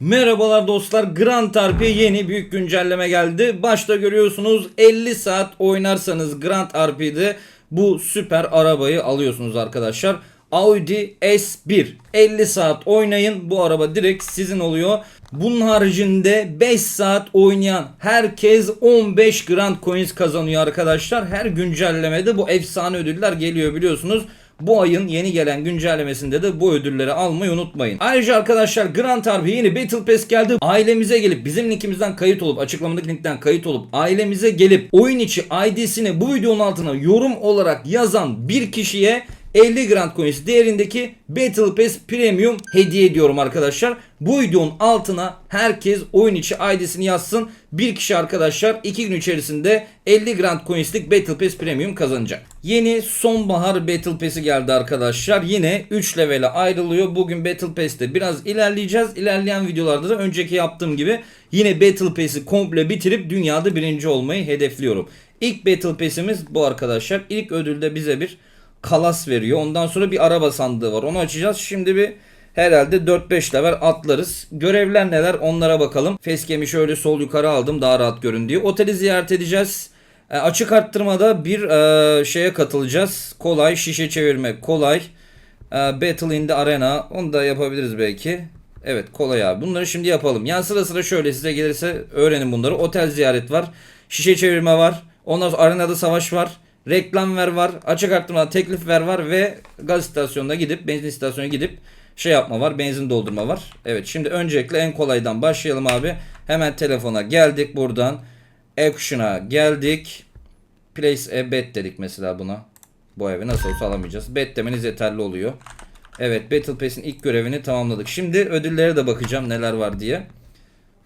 Merhabalar dostlar. Grand RP'ye yeni büyük güncelleme geldi. Başta görüyorsunuz 50 saat oynarsanız Grand RP'de bu süper arabayı alıyorsunuz arkadaşlar. Audi S1 50 saat oynayın bu araba direkt sizin oluyor. Bunun haricinde 5 saat oynayan herkes 15 Grand Coins kazanıyor arkadaşlar. Her güncellemede bu efsane ödüller geliyor biliyorsunuz. Bu ayın yeni gelen güncellemesinde de bu ödülleri almayı unutmayın. Ayrıca arkadaşlar Grand RP yeni Battle Pass geldi. Ailemize gelip bizim linkimizden kayıt olup açıklamadaki linkten kayıt olup ailemize gelip oyun içi ID'sini bu videonun altına yorum olarak yazan bir kişiye 50 Grand Coins değerindeki Battle Pass Premium hediye ediyorum arkadaşlar. Bu videonun altına herkes oyun içi ID'sini yazsın. Bir kişi arkadaşlar 2 gün içerisinde 50 Grand Coins'lik Battle Pass Premium kazanacak. Yeni sonbahar Battle Pass'i geldi arkadaşlar. Yine 3 levele ayrılıyor. Bugün Battle Pass'te biraz ilerleyeceğiz. İlerleyen videolarda da önceki yaptığım gibi yine Battle Pass'i komple bitirip dünyada birinci olmayı hedefliyorum. İlk Battle Pass'imiz bu arkadaşlar. İlk ödülde bize bir kalas veriyor. Ondan sonra bir araba sandığı var. Onu açacağız. Şimdi bir herhalde 4-5 level atlarız. Görevler neler onlara bakalım. Facecam'i şöyle sol yukarı aldım daha rahat görün diye. Oteli ziyaret edeceğiz. E, açık arttırmada bir e, şeye katılacağız. Kolay şişe çevirme kolay. E, Battle in the Arena onu da yapabiliriz belki. Evet kolay abi. Bunları şimdi yapalım. Yani sıra sıra şöyle size gelirse öğrenin bunları. Otel ziyaret var. Şişe çevirme var. Ondan sonra arenada savaş var. Reklam ver var. Açık arttırmada teklif ver var. Ve gaz istasyonuna gidip benzin istasyonuna gidip şey yapma var. Benzin doldurma var. Evet şimdi öncelikle en kolaydan başlayalım abi. Hemen telefona geldik buradan. Action'a geldik. Place a bet dedik mesela buna. Bu evi nasıl olsa alamayacağız. Bet demeniz yeterli oluyor. Evet Battle Pass'in ilk görevini tamamladık. Şimdi ödüllere de bakacağım neler var diye.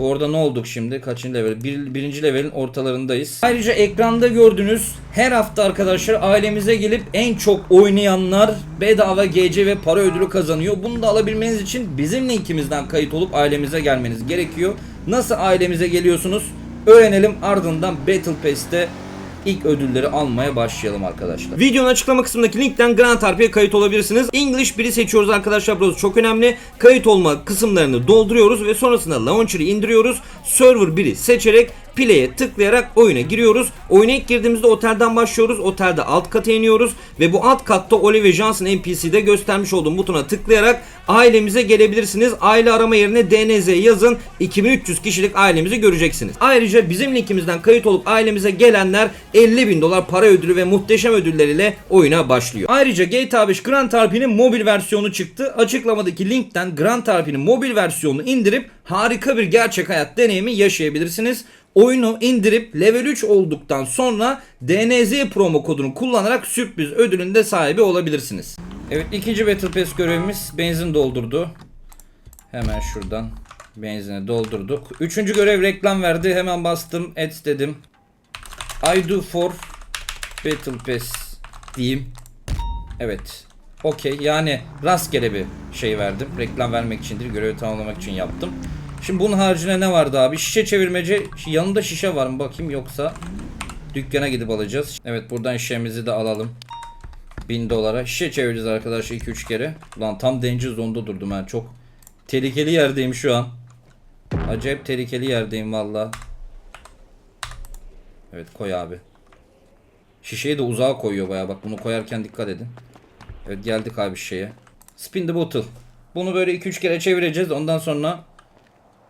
Bu arada ne olduk şimdi? Kaçıncı level? Bir, birinci levelin ortalarındayız. Ayrıca ekranda gördüğünüz her hafta arkadaşlar ailemize gelip en çok oynayanlar bedava GC ve para ödülü kazanıyor. Bunu da alabilmeniz için bizim linkimizden kayıt olup ailemize gelmeniz gerekiyor. Nasıl ailemize geliyorsunuz? Öğrenelim ardından Battle Pass'te ilk ödülleri almaya başlayalım arkadaşlar. Videonun açıklama kısmındaki linkten Grand RP'ye kayıt olabilirsiniz. English 1'i seçiyoruz arkadaşlar. Burası çok önemli. Kayıt olma kısımlarını dolduruyoruz ve sonrasında launcher'ı indiriyoruz. Server 1'i seçerek play'e tıklayarak oyuna giriyoruz. Oyuna ilk girdiğimizde otelden başlıyoruz. Otelde alt kata iniyoruz ve bu alt katta Oliver Johnson NPC'de göstermiş olduğum butona tıklayarak ailemize gelebilirsiniz. Aile arama yerine DNZ yazın. 2300 kişilik ailemizi göreceksiniz. Ayrıca bizim linkimizden kayıt olup ailemize gelenler 50 bin dolar para ödülü ve muhteşem ödülleriyle oyuna başlıyor. Ayrıca GTA 5 Grand RP'nin mobil versiyonu çıktı. Açıklamadaki linkten Grand RP'nin mobil versiyonunu indirip harika bir gerçek hayat deneyimi yaşayabilirsiniz. Oyunu indirip level 3 olduktan sonra DNZ promo kodunu kullanarak sürpriz ödülünde sahibi olabilirsiniz. Evet ikinci Battle Pass görevimiz benzin doldurdu. Hemen şuradan benzini doldurduk. Üçüncü görev reklam verdi. Hemen bastım. Et dedim. I do for Battle Pass diyeyim. Evet. Okey. Yani rastgele bir şey verdim. Reklam vermek için değil, görevi tamamlamak için yaptım. Şimdi bunun haricinde ne vardı abi? Şişe çevirmeci. Yanında şişe var mı bakayım yoksa dükkana gidip alacağız. Evet buradan şişemizi de alalım. 1000 dolara. Şişe çevireceğiz arkadaşlar 2-3 kere. Lan tam danger zone'da durdum ben. Çok tehlikeli yerdeyim şu an. Acayip tehlikeli yerdeyim valla. Evet koy abi. Şişeyi de uzağa koyuyor baya bak bunu koyarken dikkat edin. Evet geldik abi şişeye. Spin the bottle. Bunu böyle 2-3 kere çevireceğiz ondan sonra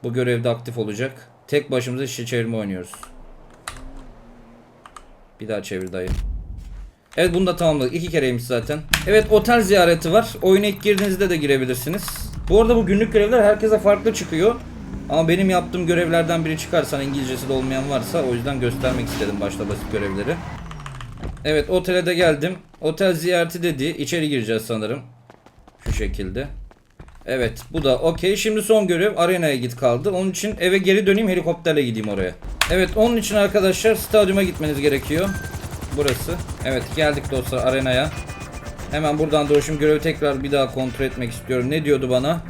bu görevde aktif olacak. Tek başımıza şişe çevirme oynuyoruz. Bir daha çevir dayı. Evet bunu da tamamladık. İki kereymiş zaten. Evet otel ziyareti var. Oyuna ilk girdiğinizde de girebilirsiniz. Bu arada bu günlük görevler herkese farklı çıkıyor. Ama benim yaptığım görevlerden biri çıkarsan İngilizcesi de olmayan varsa o yüzden göstermek istedim başta basit görevleri. Evet otele de geldim. Otel ziyareti dedi. İçeri gireceğiz sanırım. Şu şekilde. Evet bu da okey. Şimdi son görev arenaya git kaldı. Onun için eve geri döneyim helikopterle gideyim oraya. Evet onun için arkadaşlar stadyuma gitmeniz gerekiyor. Burası. Evet geldik dostlar arenaya. Hemen buradan doğru görevi tekrar bir daha kontrol etmek istiyorum. Ne diyordu bana?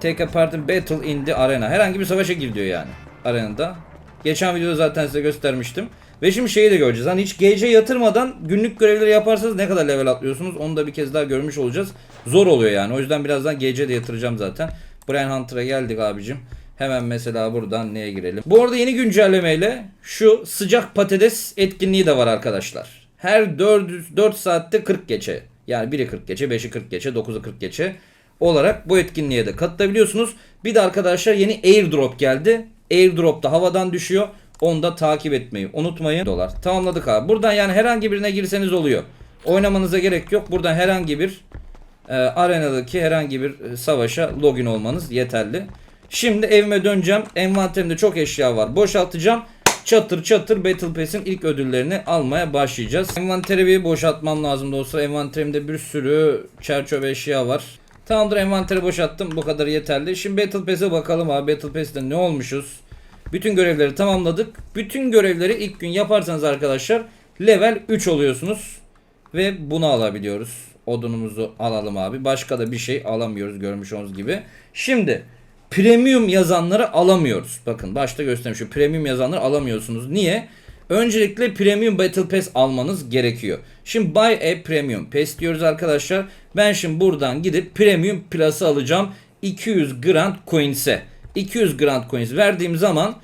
Take a part battle in the arena. Herhangi bir savaşa gir diyor yani. Arenada. Geçen videoda zaten size göstermiştim. Ve şimdi şeyi de göreceğiz. Hani hiç GC yatırmadan günlük görevleri yaparsanız ne kadar level atlıyorsunuz onu da bir kez daha görmüş olacağız. Zor oluyor yani. O yüzden birazdan GC de yatıracağım zaten. Brian Hunter'a geldik abicim. Hemen mesela buradan neye girelim? Bu arada yeni güncellemeyle şu sıcak patates etkinliği de var arkadaşlar. Her 4, 4 saatte 40 geçe. Yani 1'i 40 geçe, 5'i 40 geçe, 9'u 40 geçe olarak bu etkinliğe de katılabiliyorsunuz. Bir de arkadaşlar yeni airdrop geldi. Airdrop da havadan düşüyor. Onu da takip etmeyi unutmayın. Dolar. Tamamladık abi. Buradan yani herhangi birine girseniz oluyor. Oynamanıza gerek yok. Buradan herhangi bir e, arenadaki herhangi bir e, savaşa login olmanız yeterli. Şimdi evime döneceğim. Envanterimde çok eşya var. Boşaltacağım. Çatır çatır Battle Pass'in ilk ödüllerini almaya başlayacağız. Envanteri boşaltmam lazım dostlar. Envanterimde bir sürü çerçöp eşya var. Tamamdır envanteri boşalttım. Bu kadar yeterli. Şimdi Battle Pass'e bakalım abi. Battle Pass'te ne olmuşuz? Bütün görevleri tamamladık. Bütün görevleri ilk gün yaparsanız arkadaşlar level 3 oluyorsunuz. Ve bunu alabiliyoruz. Odunumuzu alalım abi. Başka da bir şey alamıyoruz görmüş olduğunuz gibi. Şimdi premium yazanları alamıyoruz. Bakın başta göstermişim. Premium yazanları alamıyorsunuz. Niye? Öncelikle Premium Battle Pass almanız gerekiyor. Şimdi Buy a Premium Pass diyoruz arkadaşlar. Ben şimdi buradan gidip Premium Plus'ı alacağım. 200 Grand Coins'e. 200 Grand Coins verdiğim zaman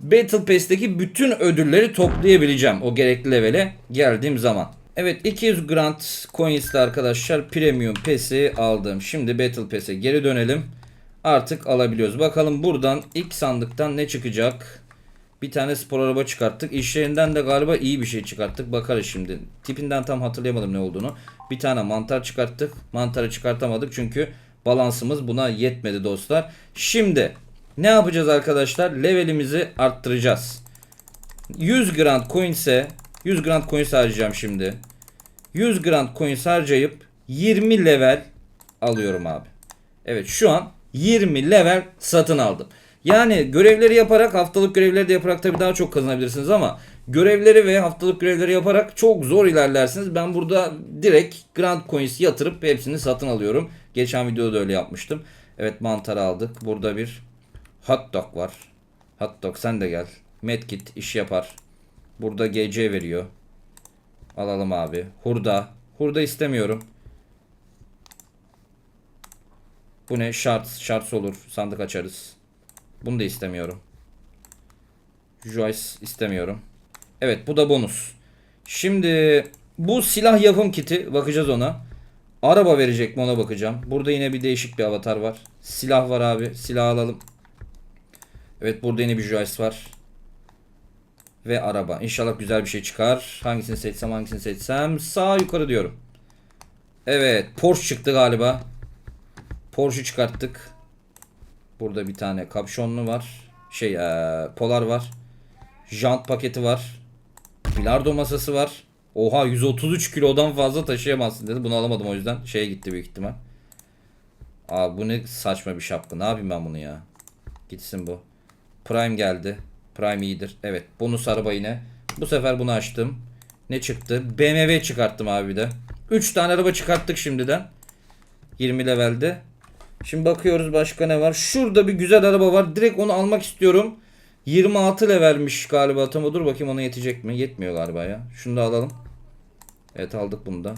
Battle Pass'teki bütün ödülleri toplayabileceğim. O gerekli levele geldiğim zaman. Evet 200 Grand Coins'le arkadaşlar Premium Pass'i aldım. Şimdi Battle Pass'e geri dönelim. Artık alabiliyoruz. Bakalım buradan ilk sandıktan ne çıkacak? Bir tane spor araba çıkarttık. İşlerinden de galiba iyi bir şey çıkarttık. Bakarız şimdi. Tipinden tam hatırlayamadım ne olduğunu. Bir tane mantar çıkarttık. Mantarı çıkartamadık çünkü balansımız buna yetmedi dostlar. Şimdi ne yapacağız arkadaşlar? Levelimizi arttıracağız. 100 Grand Coins'e 100 Grand Coins harcayacağım şimdi. 100 Grand Coins harcayıp 20 level alıyorum abi. Evet şu an 20 level satın aldım. Yani görevleri yaparak haftalık görevleri de yaparak tabii daha çok kazanabilirsiniz ama görevleri ve haftalık görevleri yaparak çok zor ilerlersiniz. Ben burada direkt Grand Coins yatırıp hepsini satın alıyorum. Geçen videoda da öyle yapmıştım. Evet mantar aldık. Burada bir hot dog var. Hot dog sen de gel. Medkit iş yapar. Burada GC veriyor. Alalım abi. Hurda. Hurda istemiyorum. Bu ne? Şart. Şart olur. Sandık açarız. Bunu da istemiyorum. Joyce istemiyorum. Evet bu da bonus. Şimdi bu silah yapım kiti. Bakacağız ona. Araba verecek mi ona bakacağım. Burada yine bir değişik bir avatar var. Silah var abi. Silah alalım. Evet burada yine bir Joyce var. Ve araba. İnşallah güzel bir şey çıkar. Hangisini seçsem hangisini seçsem. Sağ yukarı diyorum. Evet Porsche çıktı galiba. Porsche çıkarttık. Burada bir tane kapşonlu var. Şey eee, polar var. Jant paketi var. Bilardo masası var. Oha 133 kilodan fazla taşıyamazsın dedi. Bunu alamadım o yüzden. Şeye gitti büyük ihtimal. Abi bu ne saçma bir şapka. Ne yapayım ben bunu ya? Gitsin bu. Prime geldi. Prime iyidir. Evet. Bonus araba yine. Bu sefer bunu açtım. Ne çıktı? BMW çıkarttım abi de. 3 tane araba çıkarttık şimdiden. 20 levelde. Şimdi bakıyoruz başka ne var. Şurada bir güzel araba var. Direkt onu almak istiyorum. 26 levelmiş galiba. Tam dur bakayım ona yetecek mi? Yetmiyor galiba ya. Şunu da alalım. Evet aldık bunu da.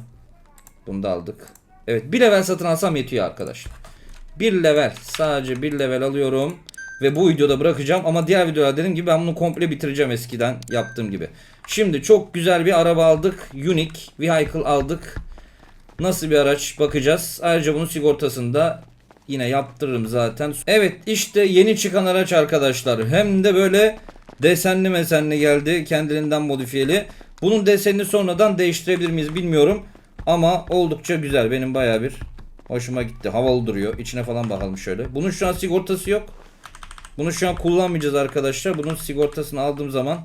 Bunu da aldık. Evet bir level satın alsam yetiyor arkadaşlar. Bir level. Sadece bir level alıyorum. Ve bu videoda bırakacağım. Ama diğer videoda dediğim gibi ben bunu komple bitireceğim eskiden yaptığım gibi. Şimdi çok güzel bir araba aldık. Unique Vehicle aldık. Nasıl bir araç bakacağız. Ayrıca bunun sigortasını da yine yaptırırım zaten. Evet işte yeni çıkan araç arkadaşlar. Hem de böyle desenli mesenli geldi. Kendiliğinden modifiyeli. Bunun desenini sonradan değiştirebilir miyiz bilmiyorum. Ama oldukça güzel. Benim baya bir hoşuma gitti. Havalı duruyor. İçine falan bakalım şöyle. Bunun şu an sigortası yok. Bunu şu an kullanmayacağız arkadaşlar. Bunun sigortasını aldığım zaman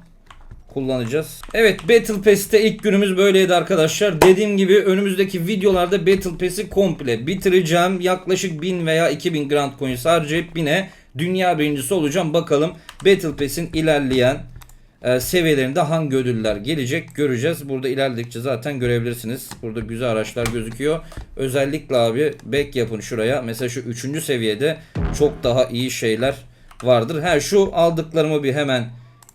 kullanacağız. Evet Battle Pass'te ilk günümüz böyleydi arkadaşlar. Dediğim gibi önümüzdeki videolarda Battle Pass'i komple bitireceğim. Yaklaşık 1000 veya 2000 Grand Coins harcayıp yine dünya birincisi olacağım. Bakalım Battle Pass'in ilerleyen e, seviyelerinde hangi ödüller gelecek göreceğiz. Burada ilerledikçe zaten görebilirsiniz. Burada güzel araçlar gözüküyor. Özellikle abi back yapın şuraya. Mesela şu 3. seviyede çok daha iyi şeyler vardır. Her şu aldıklarımı bir hemen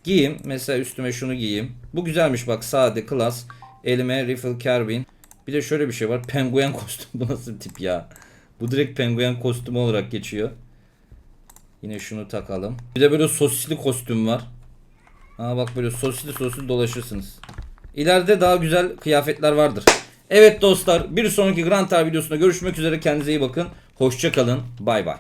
giyeyim. Mesela üstüme şunu giyeyim. Bu güzelmiş bak sade klas. Elime rifle carbine. Bir de şöyle bir şey var. Penguen kostüm. Bu nasıl tip ya? Bu direkt penguen kostümü olarak geçiyor. Yine şunu takalım. Bir de böyle sosisli kostüm var. Aa bak böyle sosisli sosisli dolaşırsınız. İleride daha güzel kıyafetler vardır. Evet dostlar bir sonraki Grand Tour videosunda görüşmek üzere. Kendinize iyi bakın. Hoşça kalın. Bay bay.